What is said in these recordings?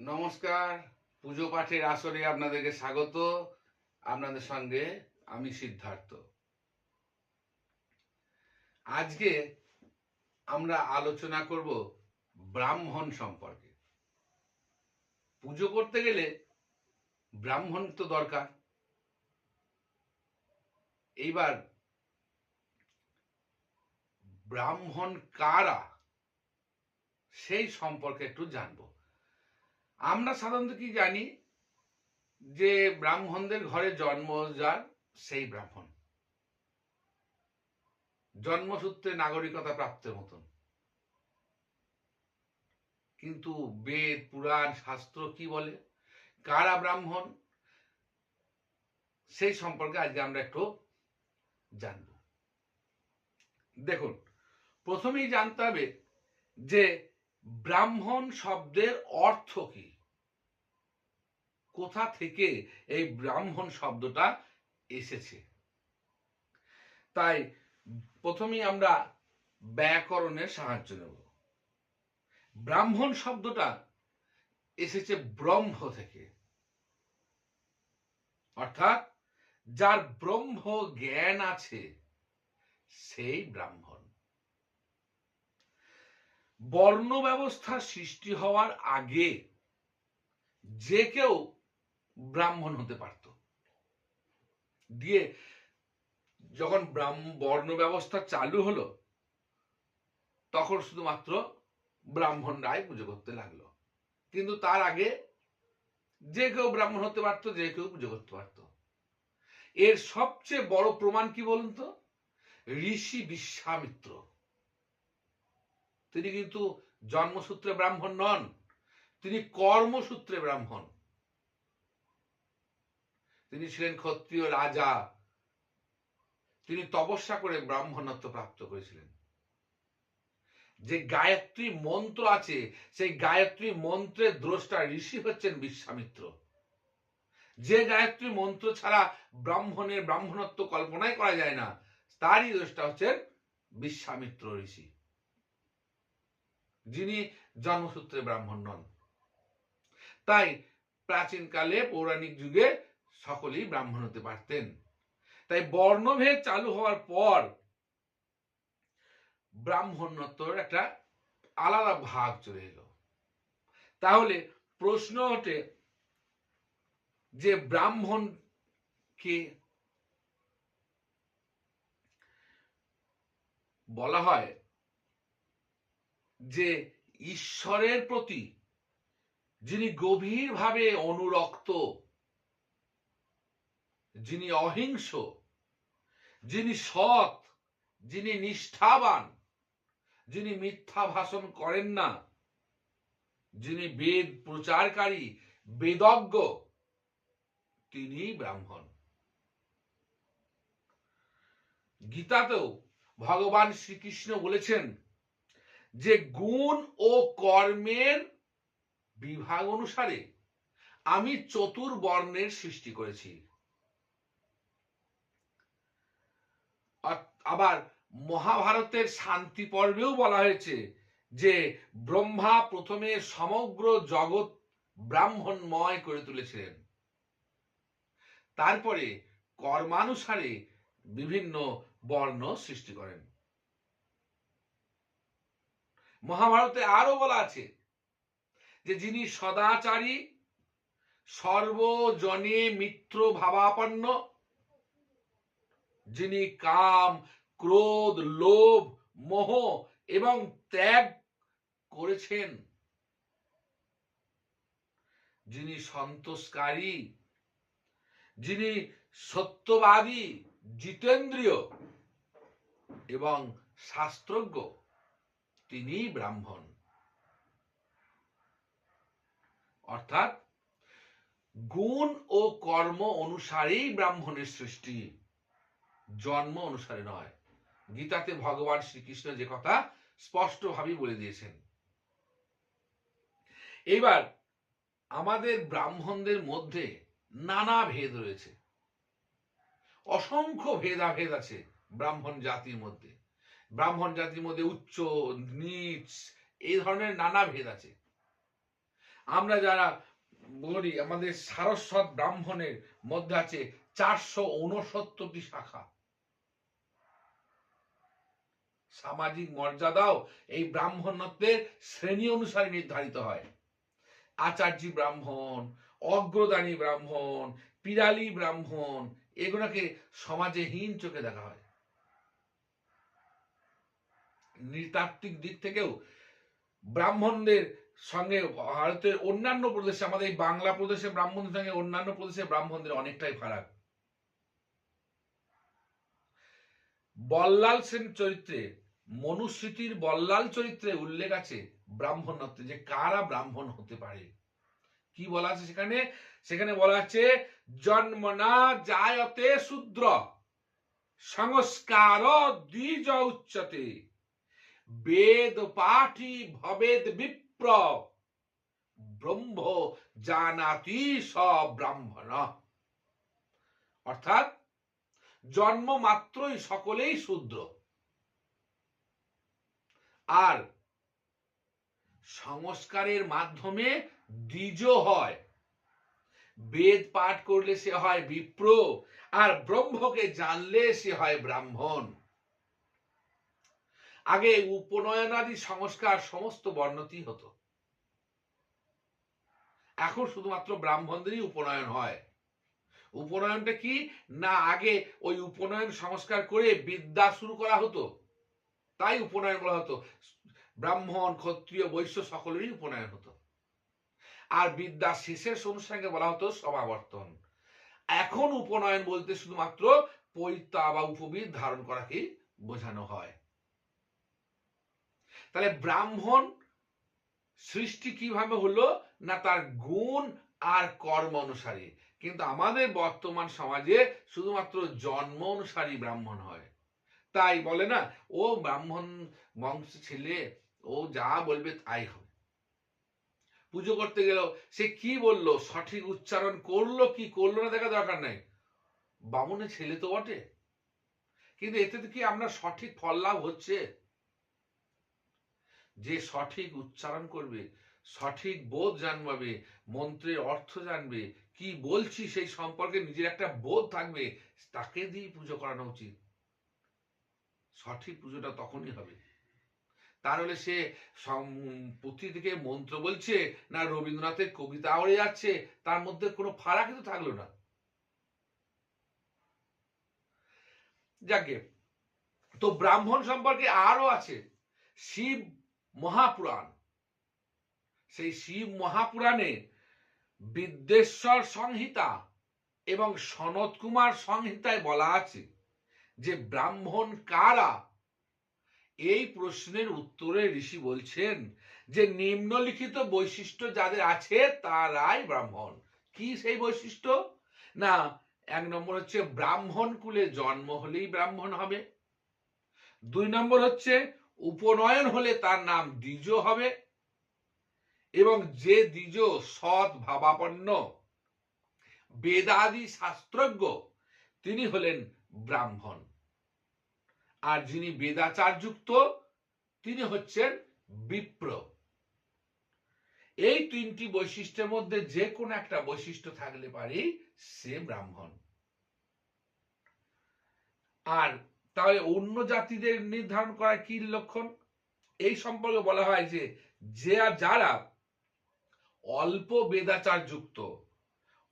নমস্কার, পুজো পাঠের আসরে আপনাদেরকে স্বাগত। আপনাদের সঙ্গে আমি সিদ্ধার্থ। আজকে আমরা আলোচনা করব ব্রাহ্মণ সম্পর্কে। পুজো করতে গেলে ব্রাহ্মণ তো দরকার। এইবার ব্রাহ্মণ কারা, সেই সম্পর্কে একটু জানব। আমরা সাধারণত কি জানি যে ব্রাহ্মণদের ঘরে জন্ম যার, সেই ব্রাহ্মণ। জন্মসূত্রে নাগরিকতা প্রাপ্তের মতন। কিন্তু বেদ, পুরাণ, শাস্ত্র কি বলে? কারা ব্রাহ্মণ? সেই সম্পর্কে আজকে আমরা একটু জানব। দেখুন, প্রথমেই জানতে হবে যে ব্রাহ্মণ শব্দের অর্থ কি? কোথা থেকে এই ব্রাহ্মণ শব্দটা এসেছে? তাই প্রথমেই আমরা ব্যাকরণের সাহায্য নেব। ব্রাহ্মণ শব্দটা এসেছে ব্রহ্ম থেকে। অর্থাৎ যার ব্রহ্ম জ্ঞান আছে, সেই ব্রাহ্মণ বর্ণ ব্যবস্থা সৃষ্টি হওয়ার আগে যে কেউ ব্রাহ্মণ হতে পারত। দিয়ে যখন বর্ণ ব্যবস্থা চালু হলো, তখন শুধুমাত্র ব্রাহ্মণরাই পুজো করতে লাগল। কিন্তু তার আগে যে কেউ ব্রাহ্মণ হতে পারতো, যে কেউ পুজো করতে পারত। এর সবচেয়ে বড় প্রমাণ কি বলুন তো? ঋষি বিশ্বামিত্র। তিনি কিন্তু জন্মসূত্রে ব্রাহ্মণ নন, তিনি কর্মসূত্রে ব্রাহ্মণ। তিনি ছিলেন ক্ষত্রিয় রাজা। তিনি তপস্যা করে ব্রাহ্মণত্ব প্রাপ্ত করেছিলেন। যে গায়ত্রী মন্ত্র আছে, সেই গায়ত্রী মন্ত্রের দ্রষ্টা ঋষি হচ্ছেন বিশ্বামিত্র। যে গায়ত্রী মন্ত্র ছাড়া ব্রাহ্মণের ব্রাহ্মণত্ব কল্পনাই করা যায় না, তারই দ্রষ্টা হচ্ছেন বিশ্বামিত্র ঋষি। যিনি জন্মসূত্রে ব্রাহ্মণ নন। তাই প্রাচীনকালে পৌরাণিক যুগে সকলেই ব্রাহ্মণ হতে পারতেন। তাই বর্ণভেদ চালু হওয়ার পর ব্রাহ্মণত্বর একটা আলাদা ভাগ চলে এলো। তাহলে প্রশ্ন ওঠে যে ব্রাহ্মণ কে? বলা হয় যে ঈশ্বরের প্রতি যিনি গভীরভাবে অনুরক্ত, যিনি অহিংস, যিনি সৎ, যিনি নিষ্ঠাবান, যিনি মিথ্যা ভাষণ করেন না, যিনি বেদ প্রচারকারী, বেদজ্ঞ, তিনি ব্রাহ্মণ। গীতাতেও ভগবান শ্রীকৃষ্ণ বলেছেন যে গুণ ও কর্মের বিভাগ অনুসারে আমি চতুর্বর্ণের সৃষ্টি করেছি। আবার মহাভারতের শান্তি পর্বেও বলা হয়েছে যে ব্রহ্মা প্রথমে সমগ্র জগৎ ব্রাহ্মণময় করে তুলেছিলেন। তারপরে কর্মানুসারে বিভিন্ন বর্ণ সৃষ্টি করেন। মহাভারতে আরও বলা আছে যে যিনি সদাচারী, সর্বজনে মিত্র ভাবাপন্ন যিনি কাম, ক্রোধ, লোভ, মোহ এবং ত্যাগ করেছেন। যিনি সন্তোষকারী, যিনি সত্যবাদী, জিতেন্দ্রীয় এবং শাস্ত্রজ্ঞ। তিনি ব্রাহ্মণ। অর্থাৎ গুণ ও কর্ম অনুসারেই ব্রাহ্মণের সৃষ্টি, জন্ম অনুসারে নয়। গীতাতে ভগবান শ্রীকৃষ্ণ যে কথা স্পষ্টভাবে বলে দিয়েছেন। এবার আমাদের ব্রাহ্মণদের মধ্যে নানা ভেদ রয়েছে। অসংখ্য ভেদাভেদ আছে ব্রাহ্মণ জাতির মধ্যে। ব্রাহ্মণ জাতির মধ্যে উচ্চ, নিচ, এই ধরনের নানা ভেদ আছে। আমরা যারা বলি, আমাদের সারস্বত ব্রাহ্মণের মধ্যে আছে চারশো উনসত্তরটি শাখা। সামাজিক মর্যাদাও এই ব্রাহ্মণত্বের শ্রেণি অনুসারে নির্ধারিত হয়। আচার্যী ব্রাহ্মণ, অগ্রদানী ব্রাহ্মণ, পিরালি ব্রাহ্মণ, এগুলোকে সমাজে হীন চোখে দেখা হয়। নৃতাত্ত্বিক দিক থেকেও ব্রাহ্মণদের সঙ্গে, ভারতের অন্যান্য প্রদেশে, আমাদের এই বাংলা প্রদেশে ব্রাহ্মণদের সঙ্গে অন্যান্য প্রদেশে ব্রাহ্মণদের অনেকটাই ফারাক। বল্লাল সেন চরিত্রে, মনুস্মৃতির বল্লাল চরিত্রে উল্লেখ আছে ব্রাহ্মণত্বে, যে কারা ব্রাহ্মণ হতে পারে। কি বলা আছে সেখানে? সেখানে বলা আছে জন্মনা জায়তে শূদ্র, সংস্কার দ্বিজ উচ্চতে। বেদ পাঠি ভবেদ বিপ্র। ব্রহ্ম জানাতি স ব্রাহ্মণ। অর্থাৎ জন্ম মাত্রই সকলেই শূদ্র। আর সংস্কারের মাধ্যমে দ্বিজ হয়। বেদ পাঠ করলে সে হয় বিপ্র, আর ব্রহ্মকে জানলে সে হয় ব্রাহ্মণ। আগে উপনয়নাদি সংস্কার সমস্ত বর্ণতি হতো। এখন শুধুমাত্র ব্রাহ্মণদেরই উপনয়ন হয়। উপনয়নটা কি? না, আগে ওই উপনয়ন সংস্কার করে বিদ্যা শুরু করা হতো। তাই উপনয়ন বলা হতো। ব্রাহ্মণ, ক্ষত্রিয়, বৈশ্য সকলেরই উপনয়ন হতো। আর বিদ্যা শেষের অনুষ্ঠানকে বলা হতো সমাবর্তন। এখন উপনয়ন বলতে শুধুমাত্র পৈতা বা উপবিদ ধারণ করাকে বোঝানো হয়। তাহলে ব্রাহ্মণ সৃষ্টি কীভাবে হলো? না তার গুণ আর কর্ম অনুসারে। কিন্তু আমাদের বর্তমান সমাজে শুধুমাত্র জন্ম অনুসারী ব্রাহ্মণ হয়। তাই বলে না, ও ব্রাহ্মণ বংশ ছেলে, ও যা বলবে তাই হবে। পুজো করতে গেল, সে কি বলল? সঠিক উচ্চারণ করল কি? করল না দেখা দরকার নাই। বামুনের ছেলে তো বটে। কিন্তু এতে কি আমরা সঠিক ফল লাভ হচ্ছে? যে সঠিক উচ্চারণ করবে, সঠিক বোধ জানবে মন্ত্রের অর্থ জানবে, কি বলছি সেই সম্পর্কে নিজের একটা বোধ থাকবে, তাকে দিয়ে পুজো করানো উচিত। সঠিক পুজোটা তখনই হবে। তাহলে সে পুঁথি থেকে মন্ত্র বলছে, না রবীন্দ্রনাথের কবিতা ওড়ে যাচ্ছে, তার মধ্যে কোনো ফারাক কিন্তু থাকল না। যাকে তো ব্রাহ্মণ সম্পর্কে আরও আছে। শিব মহাপুরাণ। সেই শিব মহাপুরাণে বিদ্যেশ্বর সংহিতা এবং সনত কুমার সংহিতায় বলা আছে যে ব্রাহ্মণ কারা? এই প্রশ্নের উত্তরে ঋষি বলছেন যে নিম্নলিখিত বৈশিষ্ট্য যাদের আছে তারাই ব্রাহ্মণ। কি সেই বৈশিষ্ট্য? না, এক নম্বর হচ্ছে ব্রাহ্মণ কুলে জন্ম হলেই ব্রাহ্মণ হবে। দুই নম্বর হচ্ছে উপনয়ন হলে তার নাম দ্বিজ হবে এবং যে দ্বিজ সৎ ভাবাপন্ন, বেদাদি শাস্ত্রজ্ঞ, তিনি হলেন ব্রাহ্মণ। আর যিনি বেদাচার যুক্ত তিনি হচ্ছেন বিপ্র। এই তিনটি বৈশিষ্ট্যের মধ্যে যে কোনো একটা বৈশিষ্ট্য থাকলে পারি সে ব্রাহ্মণ। আর তাহলে অন্য জাতিদের নির্ধারণ করা কি লক্ষণ? এই সম্পর্কে বলা হয় যে যে যারা অল্প বেদাচার যুক্ত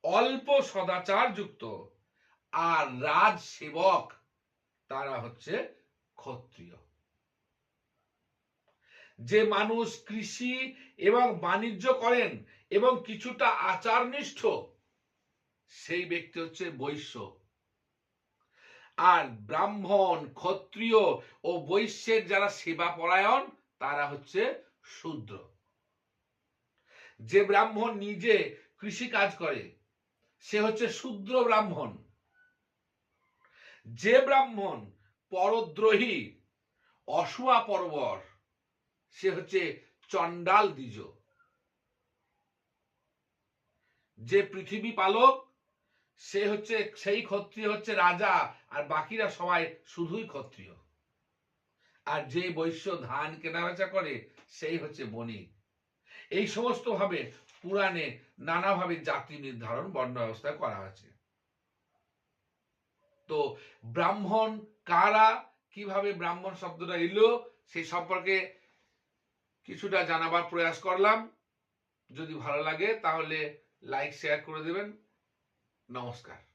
অল্প সদাচার যুক্ত আর রাজ সেবক তারা হচ্ছে ক্ষত্রিয়। যে মানুষ কৃষি এবং বাণিজ্য করেন এবং কিছুটা আচারনিষ্ঠ, সেই ব্যক্তি হচ্ছে বৈশ্য। আর ব্রাহ্মণ, ক্ষত্রিয় ও বৈশ্যের যারা সেবা পরায়ণ তারা হচ্ছে শূদ্র। যে ব্রাহ্মণ নিজে কৃষি কাজ করে, সে হচ্ছে শূদ্র ব্রাহ্মণ। যে ব্রাহ্মণ পরদ্রোহী, অসুয়া পরবর, সে হচ্ছে চণ্ডাল দ্বিজ। যে পৃথিবী পালক সে হচ্ছে, সেই ক্ষত্রিয় হচ্ছে রাজা, আর বাকিরা সবাই শুধুই ক্ষত্রিয়। আর যে বৈশ্য ধান কেনাবেচা করে, সেই হচ্ছে বণিক। এই সমস্ত ভাবে পুরাণে নানাভাবে জাতি নির্ধারণ বর্ণ ব্যবস্থা করা হয়েছে। তো ব্রাহ্মণ কারা, কীভাবে ব্রাহ্মণ শব্দটা এলো, সেই সম্পর্কে কিছুটা জানাবার প্রয়াস করলাম। যদি ভালো লাগে, তাহলে লাইক শেয়ার করে দেবেন। নমস্কার